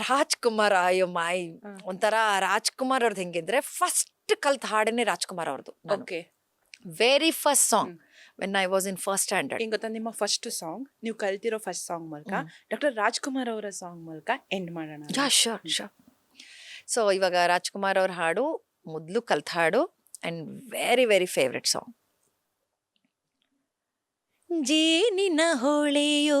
ರಾಜ್ಕುಮಾರ್ ಅಯ್ಯೋ ಮೈ ಹಾ. ಒಂಥರ ರಾಜ್ಕುಮಾರ್ ಅವ್ರದ್ದು ಹೆಂಗಿದ್ರೆ ಫಸ್ಟ್ ಕಲ್ತ್ ಹಾಡೇನೆ ರಾಜ್ಕುಮಾರ್ ಅವ್ರದ್ದು okay. Very first song when I was in first standard ಹಿಂಗ್ ಗೊತ್ತಾ ನಿಮ್ಮ ಫಸ್ಟ್ ಸಾಂಗ್ ನೀವು ಕಲ್ತಿರೋ ಫಸ್ಟ್ ಸಾಂಗ್ ಮೂಲಕ. ಡಾಕ್ಟರ್ ರಾಜ್ಕುಮಾರ್ ಅವರ ಸಾಂಗ್ ಮೂಲಕ ಎಂಡ್ ಮಾಡೋಣ. ಯಾ ಶೋರ್ ಶೋರ್ ಸೊ ಇವಾಗ ರಾಜ್ಕುಮಾರ್ ಅವ್ರ ಹಾಡು ಮೊದಲು ಕಲ್ತ್ ಹಾಡು and very very favourite song ಜೇನಿನ ಹೊಳೆಯೋ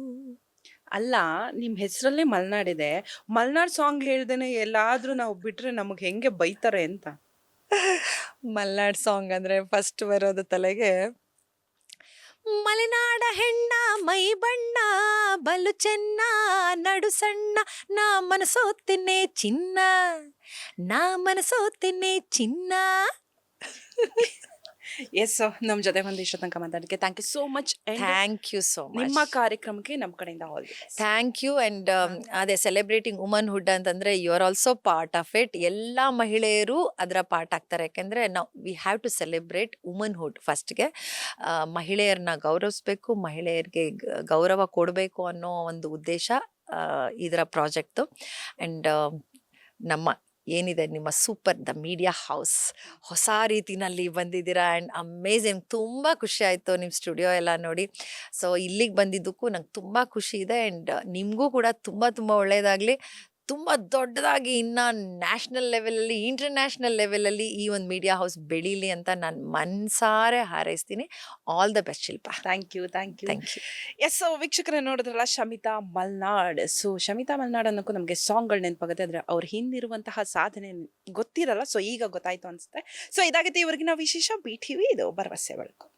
ಅಲ್ಲ ನಿಮ್ಮ ಹೆಸರಲ್ಲೇ ಮಲ್ನಾಡಿದೆ ಮಲ್ನಾಡ್ ಸಾಂಗ್ ಹೇಳ್ದೇನೆ ಎಲ್ಲಾದ್ರೂ ನಾವು ಬಿಟ್ರೆ ನಮಗೆ ಹೆಂಗೆ ಬೈತಾರೆ ಅಂತ? ಮಲ್ನಾಡ್ ಸಾಂಗ್ ಅಂದ್ರೆ ಫಸ್ಟ್ ಬರೋದು ತಲೆಗೆ, ಮಲೆನಾಡ ಹೆಣ್ಣ, ಮೈ ಬಣ್ಣ, ಬಲು ಚೆನ್ನ, ನಡು ಸಣ್ಣ, ನಾ ಮನಸೋತಿನ್ನೇ ಚಿನ್ನ, ನಾ ಮನಸೋತಿನ್ನೇ ಚಿನ್ನ. ಎಸ್ ನಮ್ಮ ಜೊತೆ ಒಂದು ಇಷ್ಟ ತನಕ ಮಾತಾಡಕ್ಕೆ thank you so much thank you so much ನಿಮ್ಮ ಕಾರ್ಯಕ್ರಮಕ್ಕೆ ನಮ್ಮ ಕಡೆಯಿಂದ ಆಲ್ ಥ್ಯಾಂಕ್ ಯು ಅಂಡ್ ಅದೇ ಸೆಲೆಬ್ರೇಟಿಂಗ್ ವುಮನ್ ಹುಡ್ ಅಂತಂದ್ರೆ you are also part of it ಎಲ್ಲ ಮಹಿಳೆಯರು ಅದರ ಪಾರ್ಟ್ ಆಗ್ತಾರೆ. ಯಾಕೆಂದ್ರೆ ನಾವು we have to celebrate womanhood ಫಸ್ಟ್ಗೆ ಮಹಿಳೆಯರನ್ನ ಗೌರವಿಸ್ಬೇಕು ಮಹಿಳೆಯರಿಗೆ ಗೌರವ ಕೊಡಬೇಕು ಅನ್ನೋ ಒಂದು ಉದ್ದೇಶ ಇದರ ಪ್ರಾಜೆಕ್ಟು ಆ್ಯಂಡ್ ನಮ್ಮ ಏನಿದೆ ನಿಮ್ಮ ಸೂಪರ್ ದ ಮೀಡಿಯಾ ಹೌಸ್. ಹೊಸ ರೀತಿನಲ್ಲಿ ಬಂದಿದ್ದೀರಾ ಆ್ಯಂಡ್ ಅಮೇಝಿಂಗ್ ತುಂಬ ಖುಷಿ ಆಯಿತು ನಿಮ್ಮ ಸ್ಟುಡಿಯೋ ಎಲ್ಲ ನೋಡಿ. ಸೊ, ಇಲ್ಲಿಗೆ ಬಂದಿದ್ದಕ್ಕೂ ನಂಗೆ ತುಂಬ ಖುಷಿ ಇದೆ ಆ್ಯಂಡ್ ನಿಮಗೂ ಕೂಡ ತುಂಬ ತುಂಬ ಒಳ್ಳೆಯದಾಗಲಿ. ತುಂಬ ದೊಡ್ಡದಾಗಿ ಇನ್ನು ನ್ಯಾಷನಲ್ ಲೆವೆಲಲ್ಲಿ ಇಂಟರ್ನ್ಯಾಷನಲ್ ಲೆವೆಲಲ್ಲಿ ಈ ಒಂದು ಮೀಡಿಯಾ ಹೌಸ್ ಬೆಳೀಲಿ ಅಂತ ನಾನು ಮನ್ಸಾರೆ ಹಾರೈಸ್ತೀನಿ. All the best Shilpa. Thank you thank you thank you yes ವೀಕ್ಷಕರ ನೋಡಿದ್ರಲ್ಲ ಶಮಿತಾ ಮಲ್ನಾಡ್. ಸೊ ಶಮಿತಾ ಮಲ್ನಾಡ್ ಅನ್ನೋಕ್ಕೂ ನಮಗೆ ಸಾಂಗ್ಗಳು ನೆನಪಾಗುತ್ತೆ. ಆದರೆ ಅವ್ರ ಹಿಂದಿರುವಂತಹ ಸಾಧನೆ ಗೊತ್ತಿರಲ್ಲ ಸೊ ಈಗ ಗೊತ್ತಾಯಿತು ಅನಿಸುತ್ತೆ. ಸೊ ಇದಾಗುತ್ತೆ ನಾವು ವಿಶೇಷ ಬಿ ಟಿ ವಿ ಇದು. ಭರವಸೆ ಬೆಳಕು.